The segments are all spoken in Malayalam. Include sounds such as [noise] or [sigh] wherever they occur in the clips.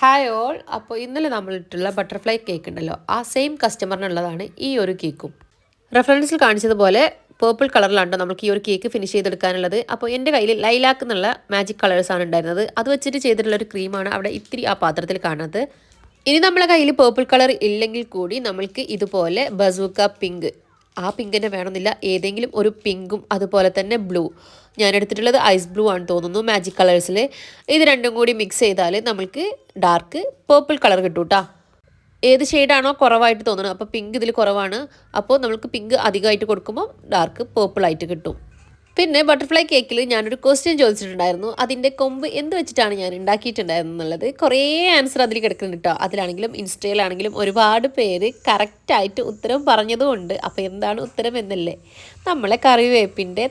ഹായ് ഓൾ അപ്പോൾ ഇന്നലെ നമ്മളിട്ടുള്ള ബട്ടർഫ്ലൈ കേക്ക് ഉണ്ടല്ലോ. ആ സെയിം കസ്റ്റമറിനുള്ളതാണ് ഈ ഒരു കേക്കും റെഫറൻസിൽ കാണിച്ചതുപോലെ പേർപ്പിൾ കളറിലാണ് നമുക്ക് ഈ ഒരു കേക്ക് ഫിനിഷ് ചെയ്തെടുക്കാനുള്ളത്. അപ്പോൾ എന്റെ കയ്യിൽ ലൈലാക്ക് എന്നുള്ള മാജിക് കളേഴ്സാണ് ഉണ്ടായിരുന്നത്. അത് വെച്ചിട്ട് ചെയ്തിട്ടുള്ള ഒരു ക്രീമാണ് അവിടെ ഇത്തിരി ആ പാത്രത്തിൽ കാണുന്നത്. ഇനി നമ്മളെ കയ്യിൽ പേർപ്പിൾ കളർ ഇല്ലെങ്കിൽ കൂടി നമ്മൾക്ക് ഇതുപോലെ ബസൂക്ക പിങ്ക് ആ പിങ്ക് തന്നെ വേണമെന്നില്ല. ഏതെങ്കിലും ഒരു പിങ്കും അതുപോലെ തന്നെ ബ്ലൂ. ഞാൻ എടുത്തിട്ടുള്ളത് ഐസ് ബ്ലൂ ആണ് തോന്നുന്നു മാജിക് കളേഴ്സിൽ ഇത് രണ്ടും കൂടി മിക്സ് ചെയ്താൽ നമ്മൾക്ക് ഡാർക്ക് പേർപ്പിൾ കളർ കിട്ടും കേട്ടോ ഏത് ഷെയ്ഡാണോ കുറവായിട്ട് തോന്നുന്നത് അപ്പോൾ പിങ്ക് ഇതിൽ കുറവാണ്. അപ്പോൾ നമുക്ക് പിങ്ക് അധികമായിട്ട് കൊടുക്കുമ്പോൾ ഡാർക്ക് പേർപ്പിൾ ആയിട്ട് കിട്ടും. പിന്നെ ബട്ടർഫ്ലൈ കേക്കിൽ ഞാനൊരു ക്വസ്റ്റ്യൻ ചോദിച്ചിട്ടുണ്ടായിരുന്നു. അതിന്റെ കൊമ്പ് എന്ത് വെച്ചിട്ടാണ് ഞാൻ ഉണ്ടാക്കിയിട്ടുണ്ടായിരുന്നു എന്നുള്ളത് കുറേ ആൻസർ അതിൽ കിടക്കുന്നുണ്ട് കേട്ടോ അതിലാണെങ്കിലും ഇൻസ്റ്റയിലാണെങ്കിലും ഒരുപാട് പേര് കറക്റ്റായിട്ട് ഉത്തരം പറഞ്ഞതുകൊണ്ട് അപ്പോൾ എന്താണ് ഉത്തരം എന്നല്ലേ? നമ്മളെ കറിവേപ്പിന്റെ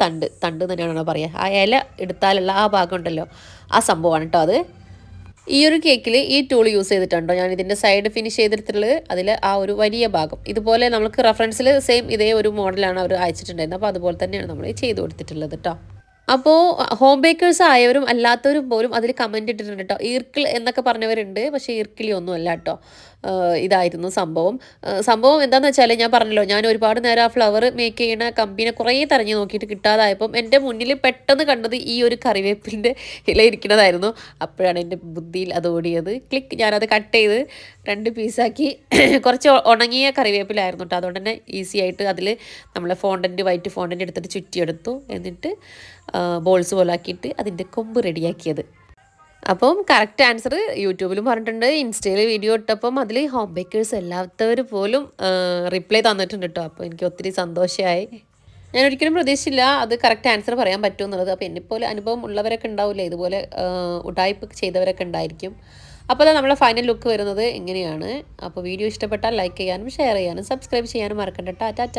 തണ്ട്. തണ്ട് തന്നെയാണോ പറയുക ആ ഇല എടുത്താലുള്ള ആ ഭാഗം ഉണ്ടല്ലോ. ആ സംഭവമാണ് കേട്ടോ അത്. ഈ ഒരു കേക്കിൽ ഈ ടൂൾ യൂസ് ചെയ്തിട്ടുണ്ടോ? ഞാൻ ഇതിന്റെ സൈഡ് ഫിനിഷ് ചെയ്തിട്ടുള്ളത് അതിൽ ആ ഒരു വലിയ ഭാഗം. ഇതുപോലെ നമുക്ക് റെഫറൻസിൽ സെയിം ഇതേ ഒരു മോഡലാണ് അവർ അയച്ചിട്ടുണ്ടായിരുന്നത്. അപ്പോൾ അതുപോലെ തന്നെയാണ് നമ്മൾ ചെയ്ത് കൊടുത്തിട്ടുള്ളത് കേട്ടോ അപ്പോൾ ഹോം ബേക്കേഴ്സ് ആയവരും അല്ലാത്തവരും പോലും അതിൽ കമന്റ് ഇട്ടിട്ടുണ്ട് കേട്ടോ. ഈർക്കിൾ എന്നൊക്കെ പറഞ്ഞവരുണ്ട്. പക്ഷേ ഈർക്കിളി ഒന്നും അല്ല കേട്ടോ ഇതായിരുന്നു സംഭവം. സംഭവം എന്താണെന്ന് വെച്ചാൽ ഞാൻ പറഞ്ഞല്ലോ ഞാൻ ഒരുപാട് നേരം ആ ഫ്ലവർ മേക്ക് ചെയ്യുന്ന കമ്പീനെ കുറേ തെരഞ്ഞു നോക്കിയിട്ട് കിട്ടാതായപ്പം എന്റെ മുന്നിൽ പെട്ടെന്ന് കണ്ടത് ഈ ഒരു കറിവേപ്പിന്റെ ഇല ഇരിക്കുന്നതായിരുന്നു അപ്പോഴാണ് എന്റെ ബുദ്ധിയിൽ അത് ഓടിയത്. ക്ലിക്ക് ഞാനത് കട്ട് ചെയ്ത് രണ്ട് പീസാക്കി [coughs] കുറച്ച് ഉണങ്ങിയ കറിവേപ്പിലായിരുന്നു കേട്ടോ. അതുകൊണ്ട് തന്നെ ഈസി ആയിട്ട് അതിൽ നമ്മളെ ഫോണ്ടന്റ് വൈറ്റ് ഫോണ്ടന്റ് എടുത്തിട്ട് ചുറ്റിയെടുത്തു. എന്നിട്ട് ബോൾസ് പോലെ ആക്കിയിട്ട് അതിന്റെ കൊമ്പ് റെഡിയാക്കിയത്. അപ്പം കറക്റ്റ് ആൻസർ യൂട്യൂബിലും പറഞ്ഞിട്ടുണ്ട്. ഇൻസ്റ്റയിൽ വീഡിയോ ഇട്ടപ്പം അതിൽ ഹോം ബേക്കേഴ്സ് എല്ലാത്തവർ പോലും റിപ്ലൈ തന്നിട്ടുണ്ട് കേട്ടോ അപ്പോൾ എനിക്ക് ഒത്തിരി സന്തോഷമായി ഞാൻ ഒരിക്കലും പ്രതീക്ഷിച്ചില്ല അത് കറക്റ്റ് ആൻസർ പറയാൻ പറ്റും എന്നുള്ളത്. അപ്പോൾ എന്നെപ്പോലെ അനുഭവം ഉള്ളവരൊക്കെ ഉണ്ടാവില്ലേ. ഇതുപോലെ ഉടായ്പ ചെയ്തവരൊക്കെ ഉണ്ടായിരിക്കും. അപ്പോൾ അതാ നമ്മളെ ഫൈനൽ ലുക്ക് വരുന്നത്. ഇങ്ങനെയാണ്. അപ്പോൾ വീഡിയോ ഇഷ്ടപ്പെട്ടാൽ ലൈക്ക് ചെയ്യാനും ഷെയർ ചെയ്യാനും സബ്സ്ക്രൈബ് ചെയ്യാനും മറക്കണ്ട ടാറ്റ.